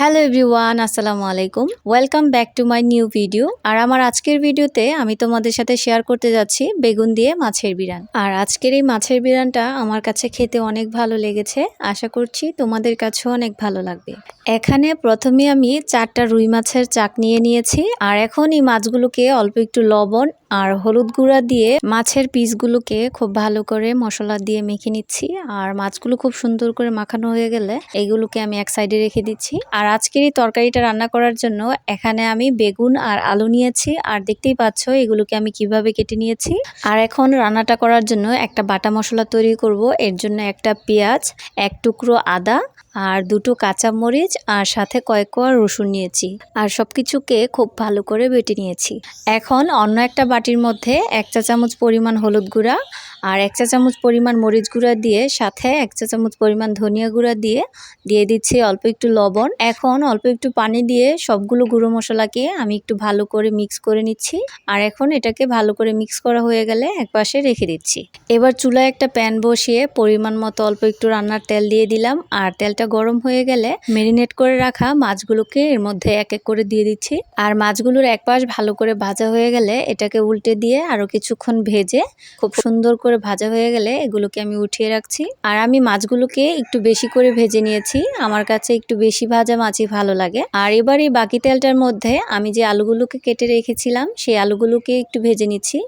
Hello everyone, আসসালামু আলাইকুম। Welcome back to my new video. আর আমার আজকের ভিডিওতে আমি তোমাদের সাথে শেয়ার করতে যাচ্ছি বেগুন দিয়ে মাছের বিরান। আর আজকের এই মাছের বিরানটা আমার কাছে খেতে অনেক ভালো লেগেছে। আশা করছি তোমাদের কাছেও অনেক ভালো লাগবে। এখানে প্রথমে আমি চারটা রুই মাছের চাক নিয়ে নিয়েছি। আর এখন এই মাছগুলোকে অল্প একটু লবণ আর হলুদ গুঁড়া দিয়ে মাছের পিসগুলোকে খুব ভালো করে মশলা দিয়ে মেখে নিচ্ছি। আর মাছগুলো খুব সুন্দর করে মাখানো হয়ে গেলে এইগুলোকে আমি এক সাইডে রেখে দিচ্ছি। আর আজকের এই তরকারিটা রান্না করার জন্য এখানে আমি বেগুন আর আলু নিয়েছি। আর দেখতেই পাচ্ছ এগুলোকে আমি কীভাবে কেটে নিয়েছি। আর এখন রান্নাটা করার জন্য একটা বাটা মশলা তৈরি করব। এর জন্য একটা পেঁয়াজ, এক টুকরো আদা আর দুটো কাঁচামরিচ আর সাথে কয়েক কোয়া রসুন নিয়েছি। আর সব কিছুকে খুব ভালো করে বেটে নিয়েছি। এখন অন্য একটা বাটির মধ্যে এক চা চামচ পরিমাণ হলুদ গুঁড়া আর এক চা চামচ পরিমাণ মরিচ গুঁড়া দিয়ে সাথে এক চা চামচ পরিমাণ ধনিয়া গুঁড়া দিয়ে দিয়ে দিচ্ছি অল্প একটু লবণ। এখন অল্প একটু পানি দিয়ে সবগুলো গুঁড়ো মশলাকে আমি একটু ভালো করে মিক্স করে নিচ্ছি। আর এখন এটাকে ভালো করে মিক্স করা হয়ে গেলে একপাশে রেখে দিচ্ছি। এবার চুলায় একটা প্যান বসিয়ে পরিমাণ মতো অল্প একটু রান্নার তেল দিয়ে দিলাম। আর তেলটা গরম হয়ে গেলে মেরিনেট করে রাখা মাছগুলোকে এর মধ্যে এক এক করে দিয়ে দিচ্ছি। আর মাছগুলোর এক পাশ ভালো করে ভাজা হয়ে গেলে এটাকে উল্টে দিয়ে আরও কিছুক্ষণ ভেজে খুব সুন্দর করে ভাজা হয়ে গেলে এগুলোকে আমি উঠিয়ে রাখছি। আর আমি মাছগুলোকে একটু বেশি করে ভেজে নিয়েছি। আমার কাছে একটু বেশি ভাজা মাছই ভালো লাগে। আর এবার এই বাকি তেলটার মধ্যে আমি যে আলুগুলোকে কেটে রেখেছিলাম, সেই আলুগুলোকে একটু ভেজে নিচ্ছি।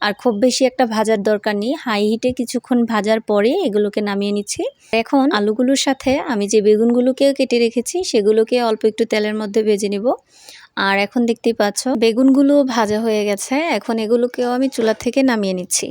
আর খুব বেশি একটা ভাজার দরকার নেই। হাই হিটে কিছুক্ষণ ভাজার পরে এগুলোকে নামিয়ে নিচ্ছি। এখন আলুগুলোর সাথে আমি যে বেগুনগুলোকেও কেটে রেখেছি, সেগুলোকে অল্প একটু তেলের মধ্যে ভেজে নিব। আর এখন দেখতেই পাচ্ছ বেগুনগুলো ভাজা হয়ে গেছে। এখন এগুলোকেও আমি চুলা থেকে নামিয়ে নিচ্ছি।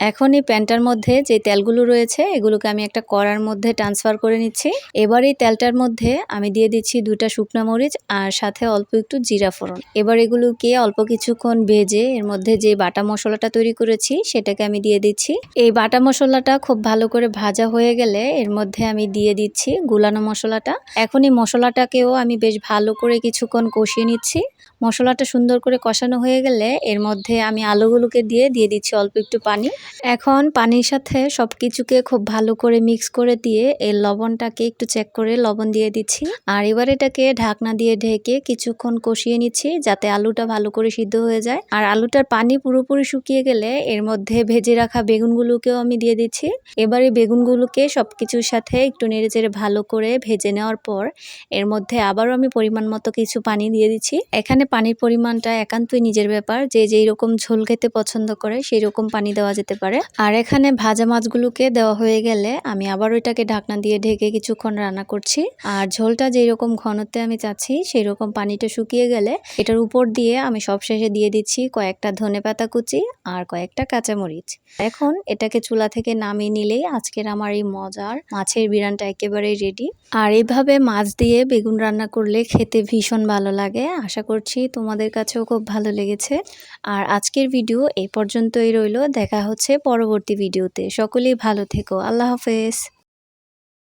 এখন এই প্যানটার মধ্যে যে তেলগুলো রয়েছে, এগুলোকে আমি একটা কড়ার মধ্যে ট্রান্সফার করে নিচ্ছি। এবার এই তেলটার মধ্যে আমি দিয়ে দিচ্ছি দুটা শুকনো মরিচ আর সাথে অল্প একটু জিরা ফোড়ন। এবার এগুলোকে অল্প কিছুক্ষণ ভেজে এর মধ্যে যে বাটা মশলাটা তৈরি করেছি, সেটাকে আমি দিয়ে দিচ্ছি। এই বাটা মশলাটা খুব ভালো করে ভাজা হয়ে গেলে এর মধ্যে আমি দিয়ে দিচ্ছি গুলানো মশলাটা। এখন এই মশলাটাকেও আমি বেশ ভালো করে কিছুক্ষণ কষিয়ে নিচ্ছি। মশলাটা সুন্দর করে কষানো হয়ে গেলে এর মধ্যে আমি আলুগুলোকে দিয়ে দিয়ে দিচ্ছি অল্প একটু পানি। এখন পানির সাথে সব কিছুকে খুব ভালো করে মিক্স করে দিয়ে এর লবণটাকে একটু চেক করে লবণ দিয়ে দিচ্ছি। আর এবার এটাকে ঢাকনা দিয়ে ঢেকে কিছুক্ষণ কষিয়ে নিচ্ছি যাতে আলুটা ভালো করে সিদ্ধ হয়ে যায়। আর আলুটার পানি পুরোপুরি শুকিয়ে গেলে এর মধ্যে ভেজে রাখা বেগুনগুলোকেও আমি দিয়ে দিচ্ছি। এবার এই বেগুনগুলোকে সব কিছুর সাথে একটু নেড়ে চেড়ে ভালো করে ভেজে নেওয়ার পর এর মধ্যে আবারও আমি পরিমাণ মতো কিছু পানি দিয়ে দিচ্ছি। এখানে পানির পরিমাণটা একান্তই নিজের ব্যাপার। যে যেই রকম ঝোল খেতে পছন্দ করে সেই রকম পানি দেওয়া যেতে পারে। আর এখানে ভাজা মাছগুলোকে দেওয়া হয়ে গেলে আমি আবার ওইটাকে ঢাকনা দিয়ে ঢেকে কিছুক্ষণ রান্না করছি। আর ঝোলটা যেই রকম ঘনত্বে আমি চাচ্ছি সেই রকম পানিটা শুকিয়ে গেলে এটার উপর দিয়ে আমি সবশেষে দিয়ে দিচ্ছি কয়েকটা ধনে পাতা কুচি আর কয়েকটা কাঁচামরিচ। এখন এটাকে চুলা থেকে নামিয়ে নিলেই আজকের আমার এই মজার মাছের বিরানটা একেবারেই রেডি আর এইভাবে মাছ দিয়ে বেগুন রান্না করলে খেতে ভীষণ ভালো লাগে। আশা করছি তোমাদের কাছেও খুব ভালো লেগেছে। আর আজকের ভিডিও এই পর্যন্তই রইল। দেখা হচ্ছে পরবর্তী ভিডিওতে। সকলেই ভালো থেকো। আল্লাহ হাফেজ।